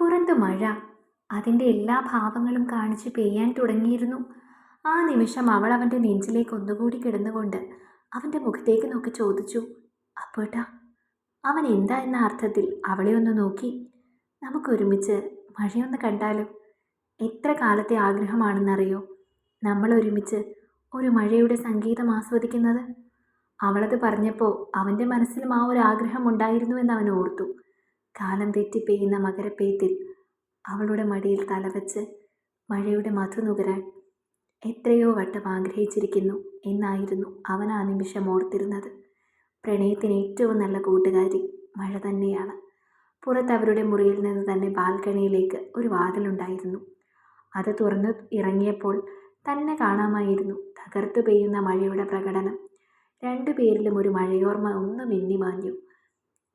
പുറത്തു മഴ. അതിന്റെ എല്ലാ ഭാവങ്ങളും കാണിച്ച് പെയ്യാൻ തുടങ്ങിയിരുന്നു. ആ നിമിഷം അവൾ അവന്റെ നെഞ്ചിലേക്ക് ഒന്നുകൂടി കിടന്നുകൊണ്ട് അവന്റെ മുഖത്തേക്ക് നോക്കി ചോദിച്ചു അപ്പോട്ടാ അവൻ എന്താ എന്ന അർത്ഥത്തിൽ അവളെ ഒന്ന് നോക്കി. നമുക്കൊരുമിച്ച് മഴയൊന്ന് കണ്ടാലോ? എത്ര കാലത്തെ ആഗ്രഹമാണെന്നറിയോ? നമ്മൾ ഒരുമിച്ച് ഒരു മഴയുടെ സംഗീതം ആസ്വദിക്കുന്നത്? അവളത് പറഞ്ഞപ്പോൾ അവന്റെ മനസ്സിലും ആ ഒരു ആഗ്രഹം ഉണ്ടായിരുന്നുവെന്ന് അവൻ ഓർത്തു. കാലം തെറ്റി പെയ്യുന്ന മകരപ്പെയ്ത്തിൽ അവളുടെ മടിയിൽ തലവച്ച് മഴയുടെ മധു നുകരാൻ എത്രയോ വട്ടം ആഗ്രഹിച്ചിരിക്കുന്നു എന്നായിരുന്നു അവൻ ആ നിമിഷം ഓർത്തിരുന്നത്. പ്രണയത്തിന് ഏറ്റവും നല്ല കൂട്ടുകാരി മഴ തന്നെയാണ്. പുറത്ത് അവരുടെ മുറിയിൽ നിന്ന് തന്നെ ബാൽക്കണിയിലേക്ക് ഒരു വാതിലുണ്ടായിരുന്നു. അത് തുറന്നു ഇറങ്ങിയപ്പോൾ തന്നെ കാണാമായിരുന്നു തകർത്തു പെയ്യുന്ന മഴയുടെ പ്രകടനം. രണ്ടു പേരിലും ഒരു മഴയോർമ്മ ഒന്ന് മിന്നി മാഞ്ഞു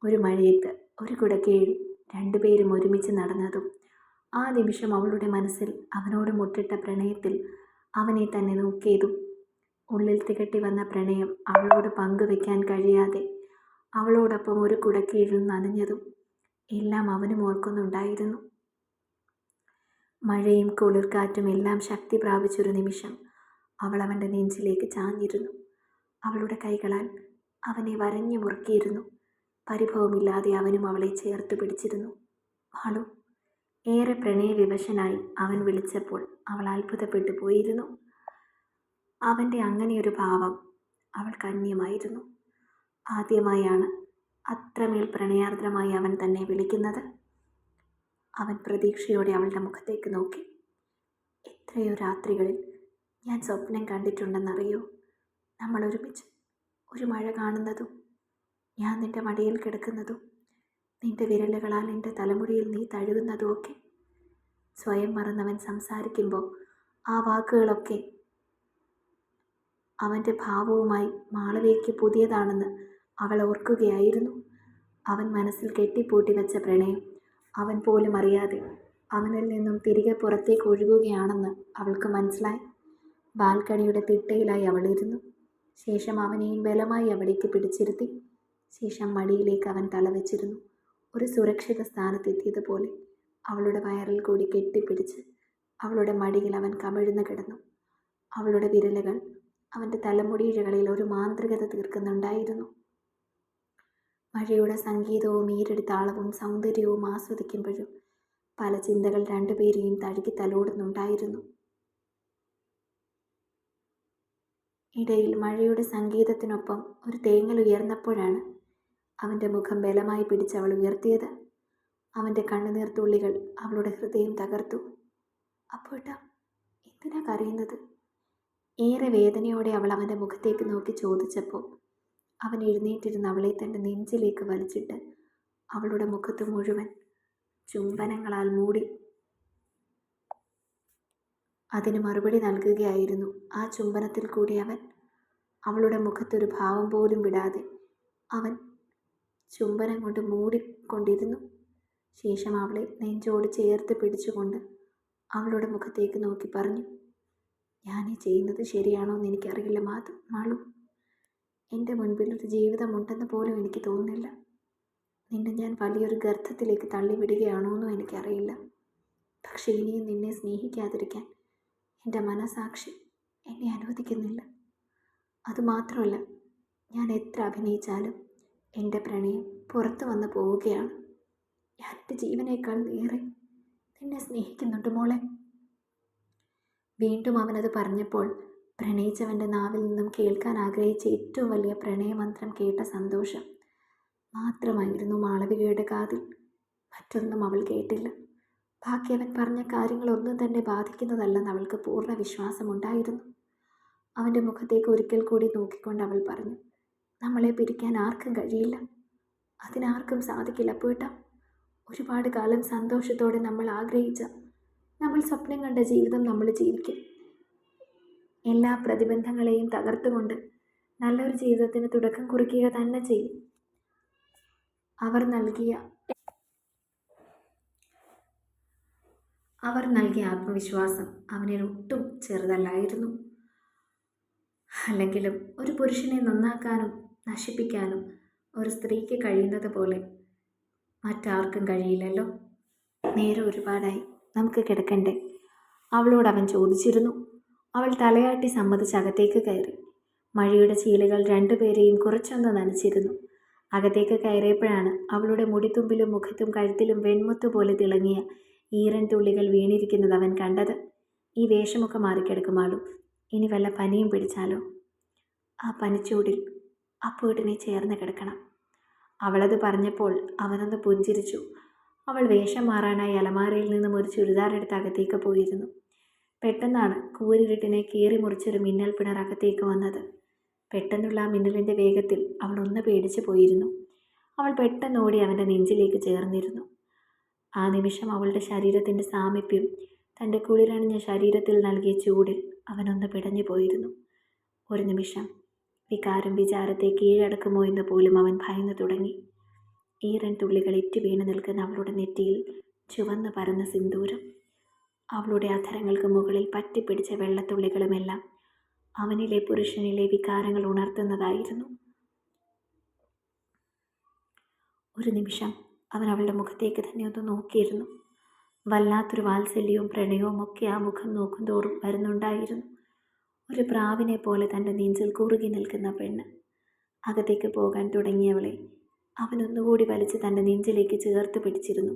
ഒരു മഴയത്ത് ഒരു കുടക്കീഴിൽ രണ്ടുപേരും ഒരുമിച്ച് നടന്നതും ആ നിമിഷം അവളുടെ മനസ്സിൽ അവനോട് മുട്ടിട്ട പ്രണയത്തിൽ അവനെ തന്നെ നോക്കിയതും ഉള്ളിൽ തികട്ടി വന്ന പ്രണയം അവളോട് പങ്കുവെക്കാൻ കഴിയാതെ അവളോടൊപ്പം ഒരു കുടക്കീഴിൽ നനഞ്ഞതും എല്ലാം അവനും ഓർക്കുന്നുണ്ടായിരുന്നു. മഴയും കുളിർക്കാറ്റും എല്ലാം ശക്തി പ്രാപിച്ചൊരു നിമിഷം അവൾ അവന്റെ നെഞ്ചിലേക്ക് ചാഞ്ഞിരുന്നു. അവളുടെ കൈകളാൽ അവനെ വരഞ്ഞു മുറുക്കിയിരുന്നു. പരിഭവമില്ലാതെ അവനും അവളെ ചേർത്ത് പിടിച്ചിരുന്നു. മാളു ഏറെ പ്രണയവിവശനായി അവൻ വിളിച്ചപ്പോൾ അവൾ അത്ഭുതപ്പെട്ടു പോയിരുന്നു. അവന്റെ അങ്ങനെയൊരു ഭാവം അവൾക്ക് അന്യമായിരുന്നു. ആദ്യമായാണ് അത്രമേൽ പ്രണയാർദ്രമായി അവൻ തന്നെ വിളിക്കുന്നത്. അവൻ പ്രതീക്ഷയോടെ അവളുടെ മുഖത്തേക്ക് നോക്കി. എത്രയോ രാത്രികളിൽ ഞാൻ സ്വപ്നം കണ്ടിട്ടുണ്ടെന്നറിയോ? നമ്മൾ ഒരുമിച്ച് ഒരു മഴ കാണുന്നതും ഞാൻ നിന്റെ മടിയിൽ കിടക്കുന്നതും നിന്റെ വിരലുകളാൽ എന്റെ തലമുടിയിൽ നീ തഴുകുന്നതും ഒക്കെ സ്വയം മറന്നവൻ സംസാരിക്കുമ്പോൾ ആ വാക്കുകളൊക്കെ അവന്റെ ഭാവവുമായി മാളവിയയ്ക്ക് പുതിയതാണെന്ന് അവൾ ഓർക്കുകയായിരുന്നു. അവൻ മനസ്സിൽ കെട്ടിപ്പൂട്ടി വെച്ച പ്രണയം അവൻ പോലും അറിയാതെ അവനിൽ നിന്നും തിരികെ പുറത്തേക്ക് ഒഴുകുകയാണെന്ന് അവൾക്ക് മനസ്സിലായി. ബാൽക്കണിയുടെ തിട്ടയിലായി അവളിരുന്നു ശേഷം അവനെയും ബലമായി അവിടേക്ക് പിടിച്ചിരുത്തി. ശേഷം മടിയിലേക്ക് അവൻ തലവെച്ചിരുന്നു ഒരു സുരക്ഷിത സ്ഥാനത്തെത്തിയതുപോലെ അവളുടെ വയറിൽ കൂടി കെട്ടിപ്പിടിച്ച് അവളുടെ മടിയിൽ അവൻ കമിഴ്ന്നു കിടന്നു. അവളുടെ വിരലുകൾ അവന്റെ തലമുടിയിഴകളിൽ ഒരു മാന്ത്രികത തീർക്കുന്നുണ്ടായിരുന്നു. മഴയുടെ സംഗീതവും ഈരടി താളവും സൗന്ദര്യവും ആസ്വദിക്കുമ്പോഴും പല ചിന്തകൾ രണ്ടുപേരെയും തഴുകി തലോടുന്നുണ്ടായിരുന്നു. ഇടയിൽ മഴയുടെ സംഗീതത്തിനൊപ്പം ഒരു തേങ്ങൽ ഉയർന്നപ്പോഴാണ് അവന്റെ മുഖം ബലമായി പിടിച്ച് അവൾ ഉയർത്തിയത്. അവന്റെ കണ്ണുനീർ തുള്ളികൾ അവളുടെ ഹൃദയം തകർത്തു. അപ്പോട്ടാ എന്തിനാ കരയുന്നത്? ഏറെ വേദനയോടെ അവൾ അവന്റെ മുഖത്തേക്ക് നോക്കി ചോദിച്ചപ്പോൾ അവൻ എഴുന്നേറ്റിരുന്ന് അവളെ തന്റെ നെഞ്ചിലേക്ക് വലിച്ചിട്ട് അവളുടെ മുഖത്ത് മുഴുവൻ ചുംബനങ്ങളാൽ മൂടി അതിന് മറുപടി നൽകുകയായിരുന്നു. ആ ചുംബനത്തിൽ കൂടി അവൻ അവളുടെ മുഖത്തൊരു ഭാവം പോലും വിടാതെ അവൻ ചുംബനം കൊണ്ട് മൂടിക്കൊണ്ടിരുന്നു. ശേഷം അവളെ നെഞ്ചോട് ചേർത്ത് പിടിച്ചുകൊണ്ട് അവളുടെ മുഖത്തേക്ക് നോക്കി പറഞ്ഞു ഞാൻ ഈ ചെയ്യുന്നത് ശരിയാണോ എന്ന് എനിക്കറിയില്ല മാത്രം മാളു. എന്റെ മുൻപിൽ ഒരു ജീവിതമുണ്ടെന്ന് പോലും എനിക്ക് തോന്നുന്നില്ല. നിന്നെ ഞാൻ വലിയൊരു ഗർഭത്തിലേക്ക് തള്ളിവിടുകയാണോ എന്നും എനിക്കറിയില്ല. പക്ഷേ ഇനിയും നിന്നെ സ്നേഹിക്കാതിരിക്കാൻ എന്റെ മനസാക്ഷി എന്നെ അനുവദിക്കുന്നില്ല. അതുമാത്രമല്ല ഞാൻ എത്ര അഭിനയിച്ചാലും എന്റെ പ്രണയം പുറത്തു വന്നു പോവുകയാണ്. ഞാൻ എന്റെ ജീവനേക്കാൾ ഏറെ നിന്നെ സ്നേഹിക്കുന്നുണ്ട് മോളെ. വീണ്ടും അവനത് പറഞ്ഞപ്പോൾ പ്രണയിച്ചവന്റെ നാവിൽ നിന്നും കേൾക്കാൻ ആഗ്രഹിച്ച ഏറ്റവും വലിയ പ്രണയമന്ത്രം കേട്ട സന്തോഷം മാത്രമായിരുന്നു മാളവികയുടെ കാതിൽ. മറ്റൊന്നും അവൾ കേട്ടില്ല. ബാക്കി അവൻ പറഞ്ഞ കാര്യങ്ങളൊന്നും തന്നെ ബാധിക്കുന്നതല്ലെന്ന് അവൾക്ക് പൂർണ വിശ്വാസമുണ്ടായിരുന്നു. അവന്റെ മുഖത്തേക്ക് ഒരിക്കൽ കൂടി നോക്കിക്കൊണ്ട് അവൾ പറഞ്ഞു നമ്മളെ പിരിക്കാൻ ആർക്കും കഴിയില്ല. അതിനാർക്കും സാധിക്കില്ല പോയിട്ട ഒരുപാട് കാലം സന്തോഷത്തോടെ നമ്മൾ ആഗ്രഹിച്ച നമ്മൾ സ്വപ്നം കണ്ട ജീവിതം നമ്മൾ ജീവിക്കും. എല്ലാ പ്രതിബന്ധങ്ങളെയും തകർത്തുകൊണ്ട് നല്ലൊരു ജീവിതത്തിന് തുടക്കം കുറിക്കുക തന്നെ ചെയ്യും. അവർ നൽകിയ അവർ നൽകിയ ആത്മവിശ്വാസം അവനിൽ ഒട്ടും ചെറുതല്ലായിരുന്നു. അല്ലെങ്കിലും ഒരു പുരുഷനെ നന്നാക്കാനും നശിപ്പിക്കാനും ഒരു സ്ത്രീക്ക് കഴിയുന്നത് പോലെ മറ്റാർക്കും കഴിയില്ലല്ലോ. നേരെ ഒരുപാടായി. നമുക്ക് കിടക്കണ്ടേ? അവളോട് അവൻ ചോദിച്ചിരുന്നു. അവൾ തലയാട്ടി സമ്മതിച്ച് അകത്തേക്ക് കയറി. മഴയുടെ ചീലുകൾ രണ്ടുപേരെയും കുറച്ചൊന്ന് നനച്ചിരുന്നു. അകത്തേക്ക് കയറിയപ്പോഴാണ് അവളുടെ മുടിത്തുമ്പിലും മുഖത്തും കഴുത്തിലും വെൺമുത്ത് പോലെ തിളങ്ങിയ ഈറൻ തുള്ളികൾ വീണിരിക്കുന്നത് അവൻ കണ്ടത്. ഈ വേഷമൊക്കെ മാറിക്കിടക്കുമാളും ഇനി വല്ല പനിയും പിടിച്ചാലോ? ആ പനിച്ചൂടിൽ അപ്പൂട്ടിനെ ചേർന്ന് കിടക്കണം. അവളത് പറഞ്ഞപ്പോൾ അവനൊന്ന് പുഞ്ചിരിച്ചു. അവൾ വേഷം മാറാനായി അലമാരയിൽ നിന്നും ഒരു ചുരിദാർ എടുത്ത് അകത്തേക്ക് പോയിരുന്നു. പെട്ടെന്നാണ് കൂരിരുട്ടിനെ കീറി മുറിച്ചൊരു മിന്നൽ പിണർ അകത്തേക്ക് വന്നത്. പെട്ടെന്നുള്ള ആ മിന്നലിന്റെ വേഗത്തിൽ അവൾ ഒന്ന് പേടിച്ചു പോയിരുന്നു. അവൾ പെട്ടെന്ന് ഓടി അവന്റെ നെഞ്ചിലേക്ക് ചേർന്നിരുന്നു. ആ നിമിഷം അവളുടെ ശരീരത്തിന്റെ സാമീപ്യം തന്റെ കുളിരണിഞ്ഞ ശരീരത്തിൽ നൽകിയ ചൂടിൽ അവനൊന്ന് പിടഞ്ഞു പോയിരുന്നു. ഒരു നിമിഷം വികാരം വിചാരത്തെ കീഴടക്കുമോ എന്ന് പോലും അവൻ ഭയന്നു തുടങ്ങി. ഈറൻ തുള്ളികൾ ഇറ്റു വീണു നിൽക്കുന്ന അവളുടെ നെറ്റിയിൽ ചുവന്ന് പരന്ന സിന്ദൂരം. അവളുടെ അധരങ്ങൾക്ക് മുകളിൽ പറ്റിപ്പിടിച്ച വെള്ളത്തുള്ളികളുമെല്ലാം അവനിലെ പുരുഷനിലെ വികാരങ്ങൾ ഉണർത്തുന്നതായിരുന്നു. ഒരു നിമിഷം അവൻ അവളുടെ മുഖത്തേക്ക് തന്നെ ഒന്ന് നോക്കിയിരുന്നു. വല്ലാത്തൊരു വാത്സല്യവും പ്രണയവും ഒക്കെ ആ മുഖം നോക്കും തോറും വരുന്നുണ്ടായിരുന്നു. ഒരു പ്രാവിനെ പോലെ തന്റെ നെഞ്ചിൽ കുറുകി നിൽക്കുന്ന പെണ്ണ്. അകത്തേക്ക് പോകാൻ തുടങ്ങിയവളെ അവൻ ഒന്നുകൂടി വലിച്ച് തന്റെ നെഞ്ചിലേക്ക് ചേർത്ത് പിടിച്ചിരുന്നു.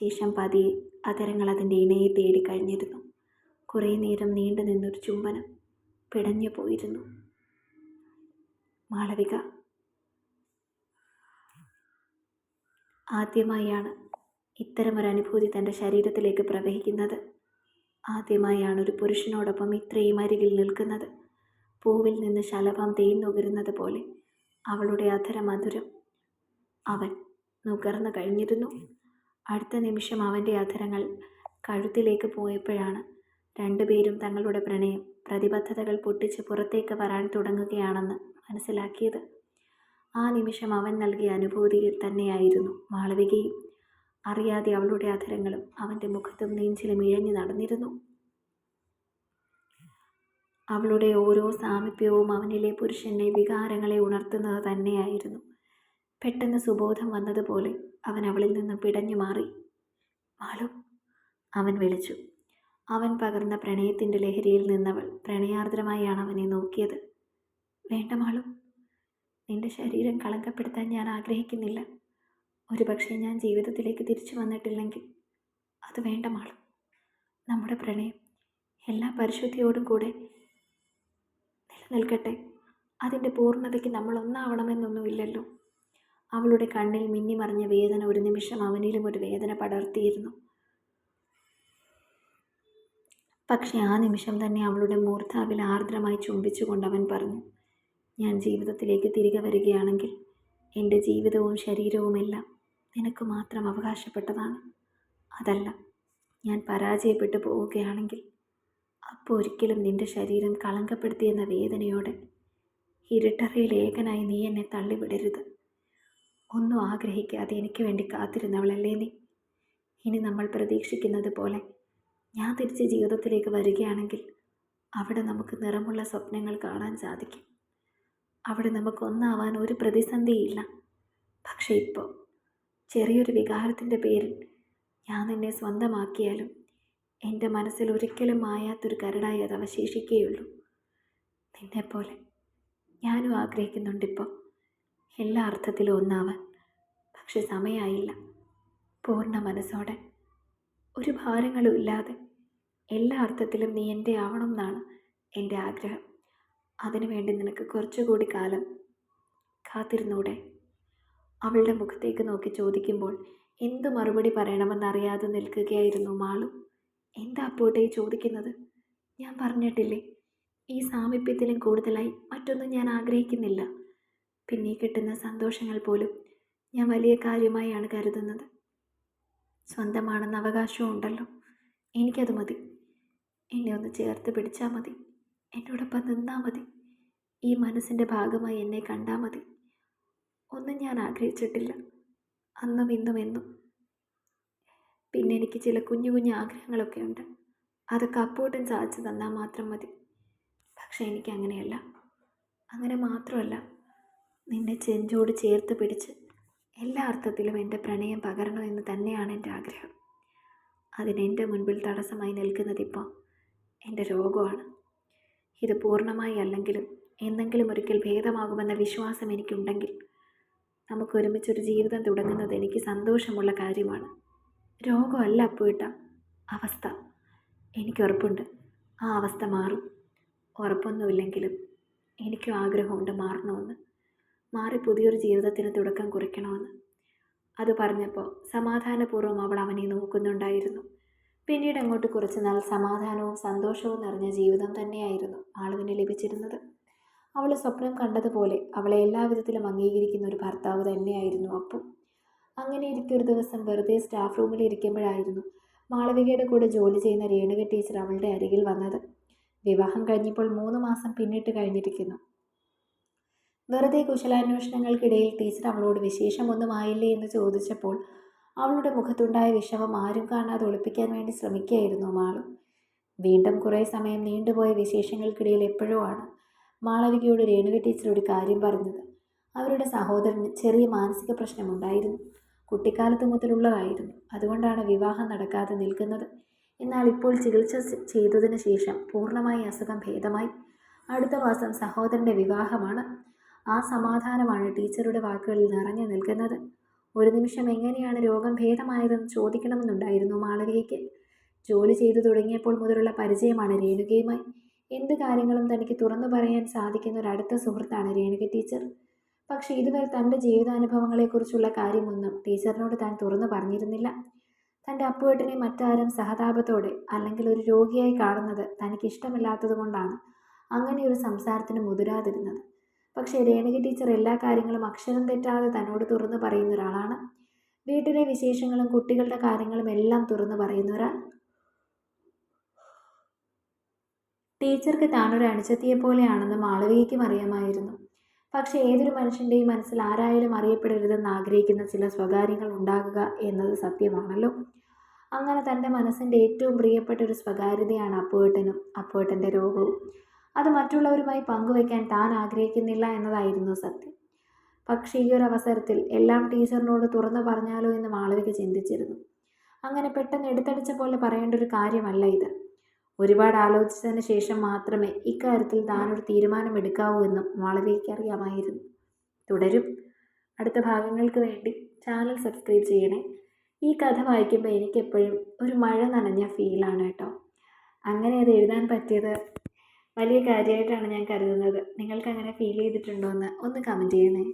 ശേഷം പതിയെ അതരങ്ങൾ അതിന്റെ ഇണയെ തേടി കഴിഞ്ഞിരുന്നു. കുറേ നേരം നീണ്ടു നിന്നൊരു ചുംബനം പിടഞ്ഞു പോയിരുന്നു. മാളവിക ആദ്യമായാണ് ഇത്തരമൊരനുഭൂതി തന്റെ ശരീരത്തിലേക്ക് പ്രവഹിക്കുന്നത്. ആദ്യമായാണ് ഒരു പുരുഷനോടൊപ്പം ഇത്രയും അരികിൽ നിൽക്കുന്നത്. പൂവിൽ നിന്ന് ശലഭം തേയ്ന്നുകരുന്നത് പോലെ അവളുടെ അധര മധുരം അവൻ നുകർന്നു കഴിഞ്ഞിരുന്നു. അടുത്ത നിമിഷം അവന്റെ അധരങ്ങൾ കഴുത്തിലേക്ക് പോയപ്പോഴാണ് രണ്ടുപേരും തങ്ങളുടെ പ്രണയം പ്രതിബദ്ധതകൾ പൊട്ടിച്ച് പുറത്തേക്ക് വരാൻ തുടങ്ങുകയാണെന്ന് മനസ്സിലാക്കിയത്. ആ നിമിഷം അവൻ നൽകിയ അനുഭൂതിയിൽ തന്നെയായിരുന്നു മാളവികയും അറിയാതെ അവളുടെ അധരങ്ങളും അവന്റെ മുഖത്തും നെഞ്ചിലും ഇഴഞ്ഞു നടന്നിരുന്നു. അവളുടെ ഓരോ സാമീപ്യവും അവനിലെ പുരുഷന്റെ വികാരങ്ങളെ ഉണർത്തുന്നത് തന്നെയായിരുന്നു. പെട്ടെന്ന് സുബോധം വന്നതുപോലെ അവൻ അവളിൽ നിന്ന് പിടഞ്ഞു മാറി. മാളു അവൻ വിളിച്ചു. അവൻ പകർന്ന പ്രണയത്തിന്റെ ലഹരിയിൽ നിന്നവൾ പ്രണയാർദ്രമായാണ് അവനെ നോക്കിയത്. വേണ്ട മാളു നിന്റെ ശരീരം കളങ്കപ്പെടുത്താൻ ഞാൻ ആഗ്രഹിക്കുന്നില്ല. ഒരുപക്ഷെ ഞാൻ ജീവിതത്തിലേക്ക് തിരിച്ചു വന്നിട്ടില്ലെങ്കിൽ അത് വേണ്ട മാളും. നമ്മുടെ പ്രണയം എല്ലാ പരിശുദ്ധിയോടും കൂടെ നിലനിൽക്കട്ടെ. അതിന്റെ പൂർണതയ്ക്ക് നമ്മൾ ഒന്നാവണമെന്നൊന്നുമില്ലല്ലോ. അവളുടെ കണ്ണിൽ മിന്നിമറിഞ്ഞ വേദന ഒരു നിമിഷം അവനിലും ഒരു വേദന പടർത്തിയിരുന്നു. പക്ഷെ ആ നിമിഷം തന്നെ അവളുടെ മൂർധാവിൽ ആർദ്രമായി ചുംബിച്ചുകൊണ്ട് അവൻ പറഞ്ഞു ഞാൻ ജീവിതത്തിലേക്ക് തിരികെ വരികയാണെങ്കിൽ എന്റെ ജീവിതവും ശരീരവുമെല്ലാം നിനക്ക് മാത്രം അവകാശപ്പെട്ടതാണ്. അതല്ല ഞാൻ പരാജയപ്പെട്ടു പോവുകയാണെങ്കിൽ അപ്പോൾ ഒരിക്കലും നിന്റെ ശരീരം കളങ്കപ്പെടുത്തിയെന്ന വേദനയോടെ ഇരുട്ടറയിൽ ഏകനായി നീ എന്നെ തള്ളിവിടരുത്. ഒന്നും ആഗ്രഹിക്കാതെ എനിക്ക് വേണ്ടി കാത്തിരുന്നവളല്ലേ നീ? ഇനി നമ്മൾ പ്രതീക്ഷിക്കുന്നത് പോലെ ഞാൻ തിരിച്ച് ജീവിതത്തിലേക്ക് വരികയാണെങ്കിൽ അവിടെ നമുക്ക് നിറമുള്ള സ്വപ്നങ്ങൾ കാണാൻ സാധിക്കും. അവിടെ നമുക്ക് ഒന്നാവാൻ ഒരു പ്രതിസന്ധിയില്ല. പക്ഷേ ഇപ്പോൾ ചെറിയൊരു വികാരത്തിന്റെ പേരിൽ ഞാൻ നിന്നെ സ്വന്തമാക്കിയാലും എന്റെ മനസ്സിൽ ഒരിക്കലും മായാത്തൊരു കരടായി അത് അവശേഷിക്കുകയുള്ളൂ. നിന്നെപ്പോലെ ഞാനും ആഗ്രഹിക്കുന്നുണ്ടിപ്പോൾ. എല്ലാ അർത്ഥത്തിലും ഒന്നാവാൻ പക്ഷെ സമയമായില്ല പൂർണ മനസ്സോടെ ഒരു ഭാരങ്ങളും ഇല്ലാതെ എല്ലാ അർത്ഥത്തിലും നീ എന്റെ ആവണം എന്നാണ് എന്റെ ആഗ്രഹം. അതിനുവേണ്ടി നിനക്ക് കുറച്ചുകൂടി കാലം കാത്തിരുന്നൂടെ? അവളുടെ മുഖത്തേക്ക് നോക്കി ചോദിക്കുമ്പോൾ എന്ത് മറുപടി പറയണമെന്നറിയാതെ നിൽക്കുകയായിരുന്നു മാളു. എന്താ അപ്പോട്ടെ ചോദിക്കുന്നത്? ഞാൻ പറഞ്ഞിട്ടില്ലേ ഈ സാമീപ്യത്തിലും കൂടുതലായി മറ്റൊന്നും ഞാൻ ആഗ്രഹിക്കുന്നില്ല. പിന്നെ കിട്ടുന്ന സന്തോഷങ്ങൾ പോലും ഞാൻ വലിയ കാര്യമായാണ് കരുതുന്നത്. സ്വന്തമാണെന്ന അവകാശവും ഉണ്ടല്ലോ. എനിക്കത് മതി. എന്നെ ഒന്ന് ചേർത്ത് പിടിച്ചാൽ മതി. എന്നോടൊപ്പം നിന്നാൽ മതി. ഈ മനസ്സിന്റെ ഭാഗമായി എന്നെ കണ്ടാൽ മതി. ഒന്നും ഞാൻ ആഗ്രഹിച്ചിട്ടില്ല. അന്നും ഇന്നും എന്നും. പിന്നെ എനിക്ക് ചില കുഞ്ഞു കുഞ്ഞു ആഗ്രഹങ്ങളൊക്കെ ഉണ്ട്. അതൊക്കെ അപ്പോട്ടും സാധിച്ചു തന്നാൽ മാത്രം മതി. പക്ഷെ എനിക്ക് അങ്ങനെയല്ല. അങ്ങനെ മാത്രമല്ല നിന്നെ ചെഞ്ചോട് ചേർത്ത് പിടിച്ച് എല്ലാ അർത്ഥത്തിലും എന്റെ പ്രണയം പകരണമെന്ന് തന്നെയാണ് എന്റെ ആഗ്രഹം. അതിനെന്റെ മുൻപിൽ തടസ്സമായി നിൽക്കുന്നതിപ്പോൾ എന്റെ രോഗമാണ്. ഇത് പൂർണമായി അല്ലെങ്കിലും എന്തെങ്കിലും ഒരിക്കൽ ഭേദമാകുമെന്ന വിശ്വാസം എനിക്കുണ്ടെങ്കിൽ നമുക്ക് ഒരുമിച്ചൊരു ജീവിതം തുടങ്ങുന്നത് എനിക്ക് സന്തോഷമുള്ള കാര്യമാണ്. രോഗമല്ല അപ്പുവിട്ട അവസ്ഥ. എനിക്ക് ഉറപ്പുണ്ട്. ആ അവസ്ഥ മാറും. ഉറപ്പൊന്നുമില്ലെങ്കിലും എനിക്കും ആഗ്രഹമുണ്ട് മാറണമെന്ന്. മാറി പുതിയൊരു ജീവിതത്തിന് തുടക്കം കുറിക്കണമെന്ന്. അത് പറഞ്ഞപ്പോൾ സമാധാനപൂർവം അവൾ അവനെ നോക്കുന്നുണ്ടായിരുന്നു. പിന്നീട് അങ്ങോട്ട് കുറച്ച് നാൾ സമാധാനവും സന്തോഷവും നിറഞ്ഞ ജീവിതം തന്നെയായിരുന്നു ആളുവിന് ലഭിച്ചിരുന്നത്. അവൾ സ്വപ്നം കണ്ടതുപോലെ അവളെ എല്ലാവിധത്തിലും അംഗീകരിക്കുന്ന ഒരു ഭർത്താവ് തന്നെയായിരുന്നു അപ്പോൾ അങ്ങനെ ഇരിക്കും ഒരു ദിവസം വെറുതെ സ്റ്റാഫ് റൂമിൽ ഇരിക്കുമ്പോഴായിരുന്നു മാളവികയുടെ കൂടെ ജോലി ചെയ്യുന്ന രേണുക ടീച്ചർ അവളുടെ അരികിൽ വന്നത്. വിവാഹം കഴിഞ്ഞപ്പോൾ മൂന്ന് മാസം പിന്നിട്ട് കഴിഞ്ഞിരിക്കുന്നു. വെറുതെ കുശലാന്വേഷണങ്ങൾക്കിടയിൽ ടീച്ചർ അവളോട് വിശേഷമൊന്നും ആയില്ലേ എന്ന് ചോദിച്ചപ്പോൾ അവളുടെ മുഖത്തുണ്ടായ വിഷമം ആരും കാണാതെ ഒളിപ്പിക്കാൻ വേണ്ടി ശ്രമിക്കുകയായിരുന്നു മാളു. വീണ്ടും കുറേ സമയം നീണ്ടുപോയ വിശേഷങ്ങൾക്കിടയിൽ എപ്പോഴും ആണ് മാളവികയോട് രേണുക ടീച്ചറോട് കാര്യം പറഞ്ഞത്. അവരുടെ സഹോദരന് ചെറിയ മാനസിക പ്രശ്നമുണ്ടായിരുന്നു. കുട്ടിക്കാലത്ത് മുതലുള്ളതായിരുന്നു. അതുകൊണ്ടാണ് വിവാഹം നടക്കാതെ നിൽക്കുന്നത്. എന്നാൽ ഇപ്പോൾ ചികിത്സ ചെയ്തതിന് ശേഷം പൂർണമായി അസുഖം ഭേദമായി. അടുത്ത മാസം സഹോദരന്റെ വിവാഹമാണ്. ആ സമാധാനമാണ് ടീച്ചറുടെ വാക്കുകളിൽ നിറഞ്ഞു നിൽക്കുന്നത്. ഒരു നിമിഷം എങ്ങനെയാണ് രോഗം ഭേദമായതെന്ന് ചോദിക്കണമെന്നുണ്ടായിരുന്നു മാളവികയ്ക്ക്. ജോലി ചെയ്തു തുടങ്ങിയപ്പോൾ മുതലുള്ള പരിചയമാണ് രേണുകയുമായി. എന്ത് കാര്യങ്ങളും തനിക്ക് തുറന്നു പറയാൻ സാധിക്കുന്ന ഒരു അടുത്ത സുഹൃത്താണ് രേണുക ടീച്ചർ. പക്ഷേ ഇതുവരെ തന്റെ ജീവിതാനുഭവങ്ങളെക്കുറിച്ചുള്ള കാര്യമൊന്നും ടീച്ചറിനോട് താൻ തുറന്നു പറഞ്ഞിരുന്നില്ല. തന്റെ അപ്പുവേട്ടനെ മറ്റാരും സഹതാപത്തോടെ അല്ലെങ്കിൽ ഒരു രോഗിയായി കാണുന്നത് തനിക്ക് ഇഷ്ടമില്ലാത്തതുകൊണ്ടാണ് അങ്ങനെ ഒരു സംസാരത്തിന് മുതിരാതിരുന്നത്. പക്ഷേ രേണുക ടീച്ചർ എല്ലാ കാര്യങ്ങളും അക്ഷരം തെറ്റാതെ തന്നോട് തുറന്നു പറയുന്ന ഒരാളാണ്. വീട്ടിലെ വിശേഷങ്ങളും കുട്ടികളുടെ കാര്യങ്ങളും എല്ലാം തുറന്നു പറയുന്ന ഒരാൾ. ടീച്ചർക്ക് താനൊരു അണിച്ചത്തിയെ പോലെയാണെന്ന് മാളവികയ്ക്കും അറിയാമായിരുന്നു. പക്ഷേ ഏതൊരു മനുഷ്യന്റെയും മനസ്സിൽ ആരായാലും അറിയപ്പെടരുതെന്ന് ആഗ്രഹിക്കുന്ന ചില സ്വകാര്യങ്ങൾ ഉണ്ടാകുക എന്നത് സത്യമാണല്ലോ. അങ്ങനെ തന്റെ മനസ്സിന്റെ ഏറ്റവും പ്രിയപ്പെട്ട ഒരു സ്വകാര്യതയാണ് അപ്പുവേട്ടനും അപ്പുവേട്ടന്റെ രോഗവും. അത് മറ്റുള്ളവരുമായി പങ്കുവയ്ക്കാൻ താൻ ആഗ്രഹിക്കുന്നില്ല എന്നതായിരുന്നു സത്യം. പക്ഷേ ഈ ഒരു അവസരത്തിൽ എല്ലാം ടീച്ചറിനോട് തുറന്നു പറഞ്ഞാലോ എന്ന് മാളവിക ചിന്തിച്ചിരുന്നു. അങ്ങനെ പെട്ടെന്ന് എടുത്തടിച്ച പോലെ പറയേണ്ട ഒരു കാര്യമല്ല ഇത്. ഒരുപാട് ആലോചിച്ചതിന് ശേഷം മാത്രമേ ഇക്കാര്യത്തിൽ താനൊരു തീരുമാനമെടുക്കാവൂ എന്നും മാളവികയ്ക്ക് അറിയാമായിരുന്നു. തുടരും. അടുത്ത ഭാഗങ്ങൾക്ക് വേണ്ടി ചാനൽ സബ്സ്ക്രൈബ് ചെയ്യണേ. ഈ കഥ വായിക്കുമ്പോൾ എനിക്കെപ്പോഴും ഒരു മഴ നനഞ്ഞ ഫീലാണ് കേട്ടോ. അങ്ങനെ അത് എഴുതാൻ പറ്റിയത് വലിയ കാര്യമായിട്ടാണ് ഞാൻ കരുതുന്നത്. നിങ്ങൾക്ക് അങ്ങനെ ഫീൽ ചെയ്തിട്ടുണ്ടോ എന്ന് ഒന്ന് കമന്റ് ചെയ്യണേ